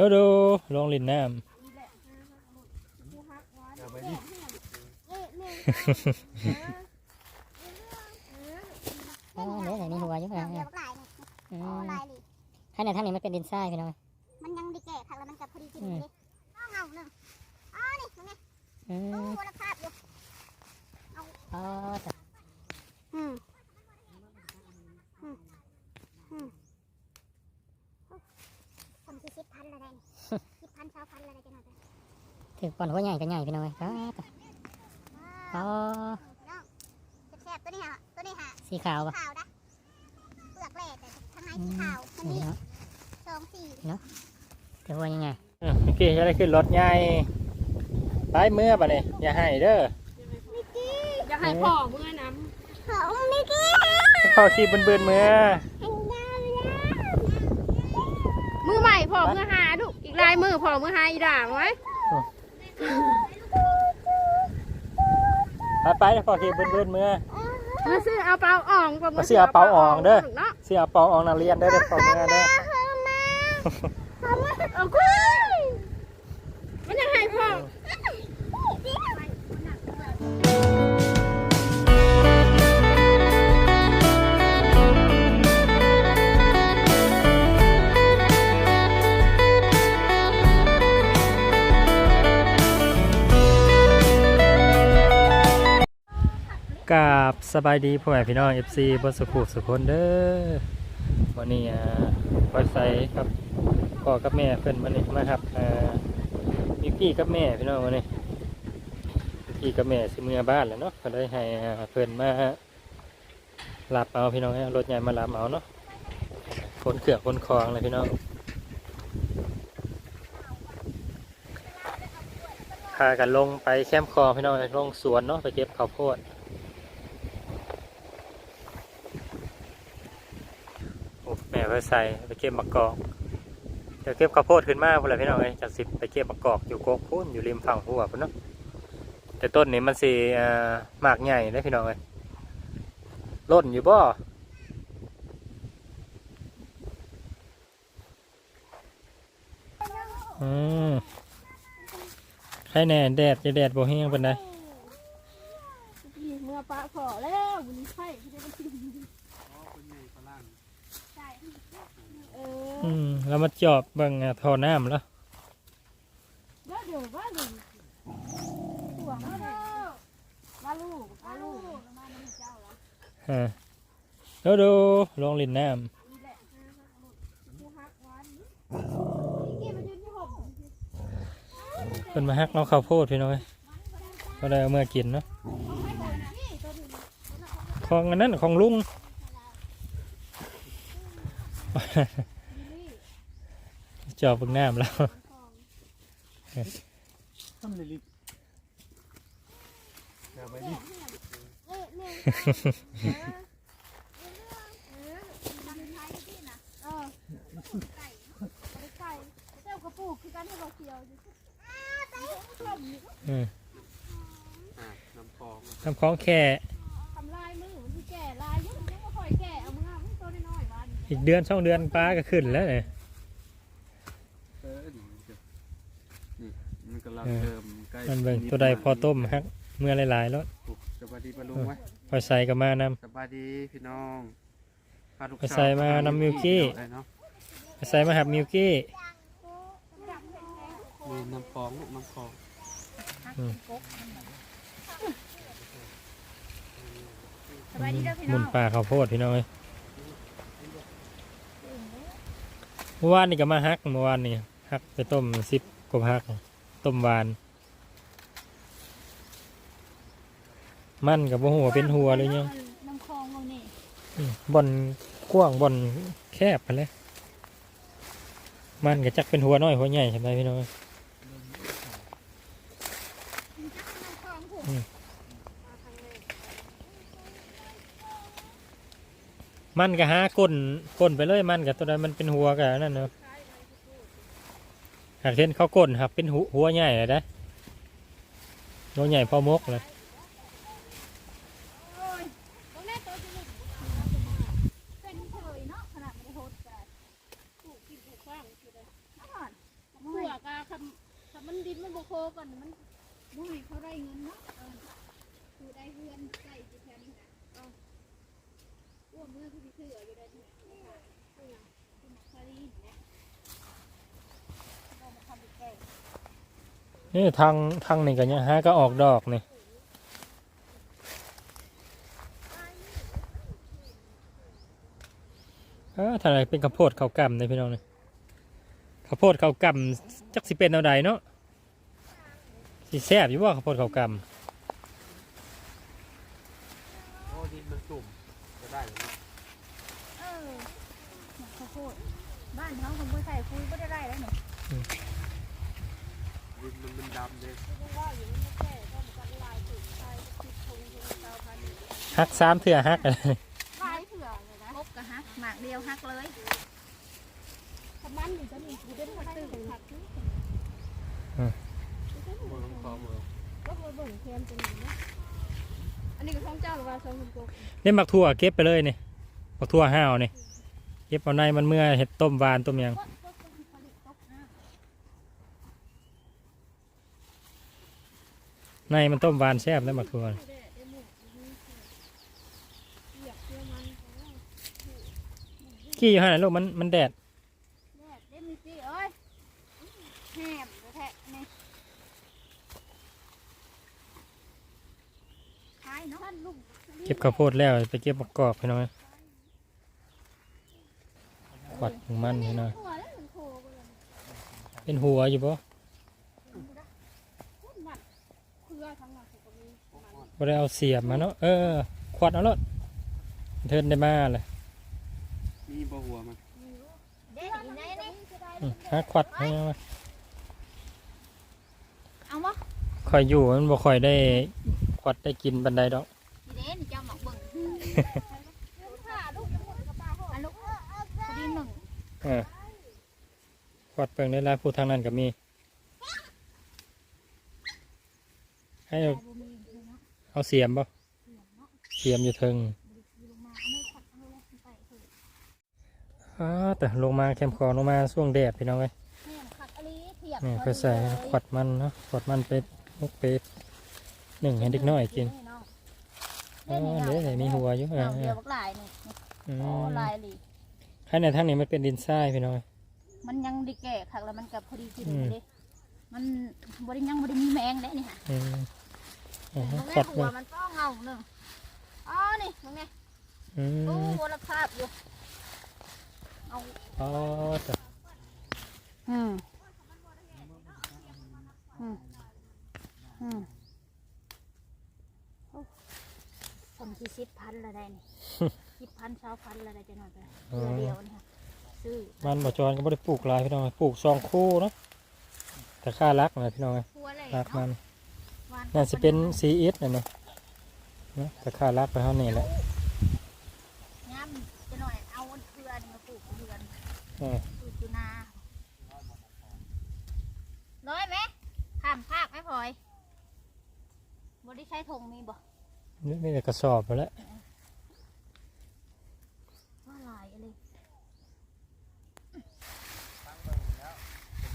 ดูดูลงลินน้เอาไปดิอ๋อเนื้อไหนมีหัวอยู่ข้างหลังเดี๋เนี่ยวยลายนี่อืโอ้มลายนี่ข้างในทางนี้มันเป็นดินทรายพี่น้องมันยังดีแก่ค่ะแล้วมันจะพอดีกินอืมเลยเอาเงาหนึ่งอ๋อนี่ตรงนี้อืโอ้มวรภาพอยู่อ๋อจ้ะอืมอืมอืมผมคือสิบพันอะไรนี่สิบพันเช้าพันอะไรจะหน่อยจ้ะ ถือก่อนหัวใหญ่ก็ใหญ่พี่น้องอ๋อจ้ะอ๋อน้องแซ่บๆตัวนี้ฮะตัวนี้ฮะสีขาวปะขาวนะเปลือกแหล่แต่ข้างในอืสีมขาวมันนี่นี่เนาะสองสี่ถือหัวยังไงำอะเมื่อกี้จะได้ขึ้นรถใหญ่ไปเมื่อปะเนี่ยอย่าให้เด้ออยากให้พ่อเมื่อน้ของมิกกี้เข้าขี่เบิ่นๆเมื่ออันยาวแล้วำมือใหม่พ่อเมื่อหาลูกอีกลายมือพ่อเมื่อหาอีด่างไว้ ไปไปๆเข้าขี่เบิ่นๆเมื่อเมื่อซื้อเอาเปล่าอ่องพ่มาซื้อเอาเปล่าอ่องเด้อเนาะเสียเปาออกนักเรียนได้อเด้อพอเมื่อเด้อ กาบสบายดีพ่อแม่พี่น้อง FC บนสุขุสุคนเด้อวันนี้อ่าปอยใส่ครับพ่อกับแม่เพิ่อนมานี่มาครับอ่ามิกกี้กับแม่พี่น้องวันนี้มิกกี้กับแม่สิเมือบ้านแล้วเนาะก็ได้ให้อ่าเพิ่อนมารับเอาพี่น้องรถใหญ่มารับเอาเนาะคนเกือกคนคลองเลยพี่น้องพากันลงไปแคมป์คลองพี่น้องลงสวนเนาะไปเก็บข้าวโพด โอ้แม่ไป ใส่ไปเก็บมะกอกเดี๋ยวเก็บข้าวโพดขึ้นมาพุ่นแหละพี่น้องเอ้ยจากสิบไปเก็บมะกอกอยู่โกกพุ่นอยู่ริมฝั่งหัวพุ่นเนาะแต่ต้นนี้มันสีอ่ามากใหญ่เลยพี่น้องเอ้ยล่นอยู่บ่อืมใครแน่แดดจะแดดบ่แห้งปานใด เมื่อปะพ่อแล้ววันนี้ไข่ที่ได้มากินเออ อืมแล้วมา จอบบิ่งทอน้ำแล้วฮะแล้วดูลองลินน้ำเป็นมาฮักน้องข้าวโพดพี่น้อยก็ได้เอาเมื่อกินเนาะของนั้นของลุง จอบเบิ่งน้ำแล้วต้นเลยลิบเอาไปดิเออไก่ไก่เจ้วอยู่อืมอะน้ำฟองทำคลายมือมันที่แค่อีกเดือนสองเดือนป้าก็ขึ้นแล้วเนี่ย เออดีจ้ะนี่มันกำลังเริ่ มใกล้มันเบิ่งตัวใดพอต้มฮักเมื่อหลายๆแล้วโอ้สบายดีปะลุงไหมพอใส่ก็มานำสบายดีพี่น้องพาลูกไปใส่มาน้ำมิลกี้ได้เนาะไปใส่มาหับมิวกี้มีน้ำฟองลูกน้ำฟองสบายดีเด้อพี่หมุน้อนงป่าข้าวโพดพี่น้อยเมื่อวานนี่ก็มาฮักเมื่อวานนี่ฮักไปต้มซิปกบฮักต้มหวาน มันกับหัวาเป็นหัวเลยเนี่ยน้ำคลองเราเนี่ยอืมบ่อนกว้างบ่อนแคบไปเลยมันก็จักเป็นหัวน้อยหัวใหญ่ใช่ไหมพี่น้อยอืมมันก็หาก้นก้นไปเลยมันกับตัวใดมันเป็นหัวกับนั่นเนาะหากเห็นเขาก้นหักเป็นหัวหัวใหญ่เลยนะหัวใหญ่พอมกเลย ตรงนี้ตัวจมูกเป็นเฉยเนาะขนาดไม่ได้โหดกันปลูกกินปลูกฟางอยู่เลยอ่อน มันดินมันบ่โคก่อนมันบ่ให้เขาได้เงินเนาะเออคือได้เพื่อนใส่สิแทนนี่เอาอ้วมมือคือสิถืออยู่ได้ที่คือหยังคือมักคารีเนี่ยบ่มาทำเป็นแก่ นี่ทางทางนี่ก็ยังหาก็ออกดอกนี่เออถ้าอะไรเป็นข้าวโพดข้าวกำเลยพี่น้องนี่ข้าวโพดข้าวกำจักสิเป็นเอาใดเนาะสิแซ่บอยู่ว่าข้าวโพดข้าวกโอ้ดินมันตุ่มจะได้เลยนะเออหมักข้าวโพดบ้านเขาคงบ่ใส่คุยบ่ได้ไรแล้วเนี่ย ดินมันมันดำเลยำฮักสามเถื่อฮักอะไรขายเถื่อเลยนะครบกะฮักหมากเดียวฮักเลยทำบ้านอยู่จะมีกูเป็นคนตื่นผัดมือของคอมือก็มาเบิ่งเทียมจังนี้อันนี้ก็ของเจ้าหรือว่าของคุณโกเล่นบักทั่วเก็บไปเลยนี่บักทั่วห้าวนี่เก็บเอาในมันเมื่อเห็ดต้มหวานต้มหยัง ในมันต้มหวานแซ่บแล้วบักทั่วนี่ขี้อยู่ห้าไหนลูกมันมันแดดแม่เด้มีสิเอ้ยแหมแท้นี่ขายเนาะลูกเก็บข้าวโพดแล้วไปเก็บมะกอกพี่น้อยขวัดของมันพี่น้อยหัวแล้วมันโคไปเลยเป็นหัวอยู่ปะ พุ่นวัดเครือทั้งหมดก็มี บ่ได้เอาเสียบมาเนาะเออขวัดเอารถเทินได้มาเลยมีบ่หัวมันเด็ดอีไหนนี่อืมหาขวัดให้มาเอาวะคอยอยู่มันบ่ค่อยได้ขวัดได้กินบันไดดอกอีเด้นี่เจ้าหมอกเบิ่งอันลูกพอดีหนึ่งเออขวัดเปิงได้แล้วผู้ทางนั้นก็มี ให้ เอาเอาเสียมบ่เสียมอยู่เทิงอ้าแต่ลงมาแคมคอลงมาช่วงแดดพี่น้องเอ้ยเนี่ยขัดอลีเทียบนี่ก็ใส่ขวัดมันเนาะขวัดมันไปมุกไปหนึ่งให้เด็กน้อยกินอ๋อเดี๋ยวใส่มีหัวอยู่อ่าเดียวบักลายนี่อืโอ้มลายหลีข้างในทางนี้มันเป็นดินทรายพี่น้อย มันยังไดีแก่คักแล้วมันกับพอดีกินอืมเลยมันบริยังบริมีแมงได้นี่ค่ะ อืมอ่าตรงขวันี้ดหัเลวยมันต้องเงาหนึ่งอ๋อนี่ตรงนี้อืตู้มวรภาพอยู่เอาอ๋อแต่อืมอืมอืมโอ้ผมที่สิบพันละได้นี่สิบพันเช้าพันละได้จะหน่อยไปเดือเดียวนี่ค่ะซื้อมันบ่จอนก็บ่ได้ปลูกหลายพี่น้องปลูกสองคู่เนาะแต่ค่ารักนะพี่น้องครัวเลยรักมันหวา น่าจะเป็นซีเอสนะเนี่ยนะแต่ค่ารักไปเท่านี้แหละงามจะหน่อยเอาเพื่อนมาปลูกเพื่อนเออปลูกอยู่นาน้อยไหมข้ามภาคไหมพลอยบได้ใช้ธงมีบ่นี่มีแต่กระสอบไปแล้ว ว่าลายอะไร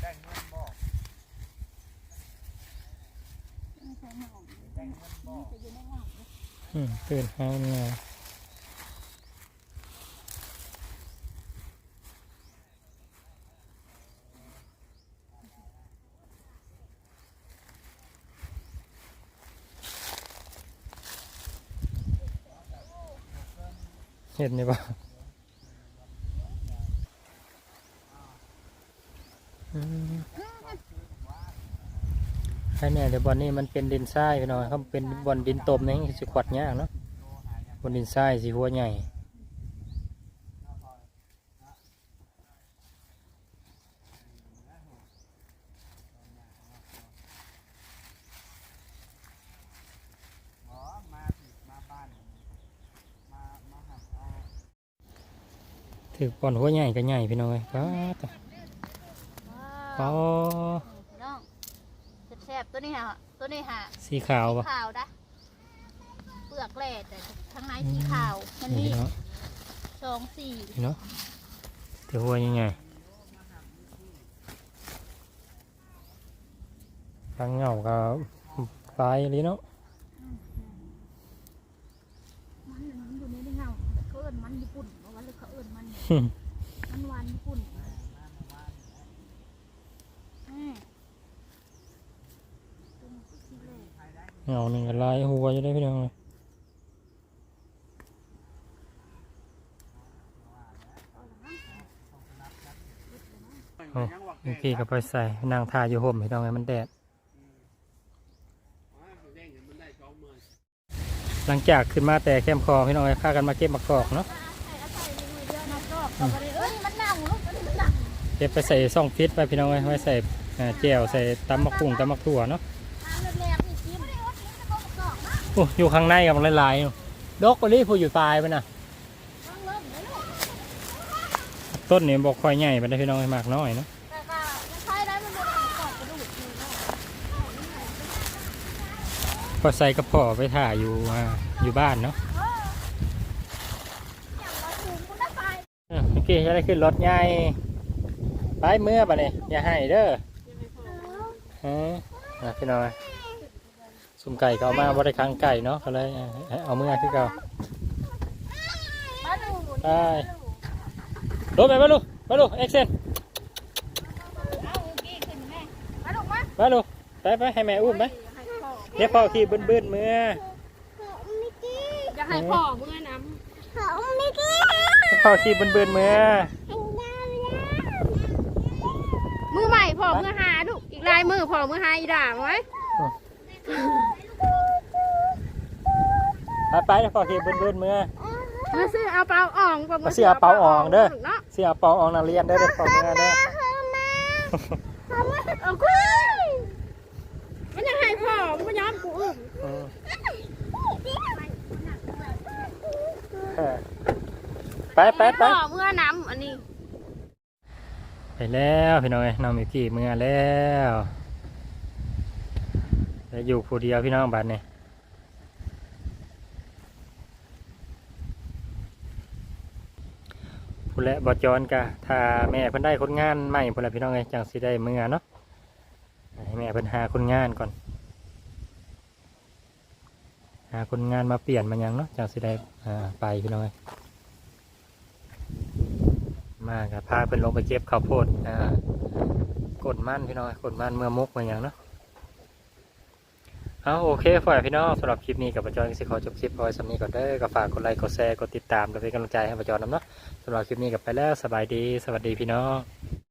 ได้เงินบ่ ไม่ใช่หนองนี่ ตื่นห้างเลยอืมตื่นเฮาเนี่ยเห็นนี่ปะอืมใช่เนี่ยเดี๋ยวบอลนี่มันเป็นดินทรายไปหน่อยเขาเป็นบอลดินตมนี่สิขวัดยากเนาะบนดินทรายสีหัวใหญ่ถือบอลหัวใหญ่ก็ใหญ่พี่น้อยป้าดว้าอ๋อ วน้องแซ่บๆ ตัวนี้ฮะตัวนี้ฮะสีขาวสีปะขาวนะเปลือกแหล่แต่ข้างในสีขาวมันนี่มีพี่น้องสองสี่พี่น้องถือหัวใหญ่ทางเหงาก็ปลายลีเนาะมันน่ะมันอยู่ในเงาเขาเอิ้นมันญี่ปุ่นเพราะว่าเลยเขาเอิ้นมันเนี่ยมันหวานญี่ปุ่นอืมเป็นสีเหลือง เงาหนึ่งก็ลายหัวอยู่ได้พี่น้องเลยโอเมื่อกี้ก็ไปใส่นางทาอยู่ห่มพี่น้องเลยมันแดด หลังจากขึ้นมาแต่แคมคอพี่น้องเลยพากันมาเก็บมะกอกเนาะเยมันเน่าลูกมันเน่าเก็บไปใส่ซ่องฟิตไปพี่น้องเลยไว้ใส่แจ่วใส่ตำมะกุ้งตำมะถั่วเนาะ น้ำแรงๆนี่กิน โอ้อยู่ข้างในกับหลายๆอยู่ดอกกะลี่ผู้อยู่ปลายไปนะต้นนี่บอกค่อยใหญ่ไปได้พี่น้องให้มากน้อยเนาะก็ใช้ได้มันเป็นกรอบกระดูกอยู่เนาะพอใส่กระเพาะไปถ่ายอยู่อ่าอยู่บ้านเนาะอเราถูกคุณได้ไปเออเมื่อกี้จะได้ขึ้นรถใหญ่ไปเมื่อปะเนี่ยอย่าให้เด้อฮะอะพี่น้อย สุ่มไก่ก็เอามาบ่ได้ค้างไก่เนาะก็เลยอ่าเอาเมื่อคือเก่ามาดูไปรถไปมาลูกมาลูกเอ็กเซนเอากี้ขึ้นแม่มาลูกมามาลูกไปไปให้แม่อุ้มไปให้พ่อเดี๋ยวพ่อขี่บื้นๆเมื่ออยากให้พ่อเมื่อน้พ่อขี่บื้นๆเมื่อำมือใหม่พ่อเมื่อหาลูกอีกลายมือพ่อเมื่อหาอีด่าไว้ ไปไปเดี๋ยวพ่อขี่บื้นๆเมื่อเมื่อซื้อเอาเปล่าอ่องมาซื้อเอาเปล่าอ่องเด้อเนาะเสียเปาออกนักเรียนได้อเด้อพ่อเมื่อเด้อเอาคุยมันยังให้พ่อมันย้อนกูอึ้งอืมเออไปไปไปพ่อเมื่อน้ำอันนี้ ไปแล้วพี่น้อยน้องมิวกี้เมื่อแล้ว จะอยู่ผู้เดียวพี่น้องบัดนี่ผู้และบอจอนกะถ้าแม่เพิ่นได้คนงานใหม่พุ่นละพี่น้องเอ้ยจังสิได้เมื่อเนาะให้แม่เพิ่นหาคนงานก่อน หาคนงานมาเปลี่ยนมันยังเนาะจังสิได้ไปพี่น้องเอ้ยมากับพาเพิ่นลงไปเก็บข้าวโพดกดมันพี่น้องกดมันเมื่อมุกมันยังเนาะ เอาโอเคฝ่ายพี่น้องสำหรับคลิปนี้กับประจอนก็สิขอจบคลิปเอาไว้สำนี้ก่อนเด้อก็ฝากกดไลค์กดแชร์กดติดตามและเป็นกำลังใจให้ประจอนนำเนาะสำหรับคลิปนี้กับไปแล้วสบายดี สวัสดีพี่น้อง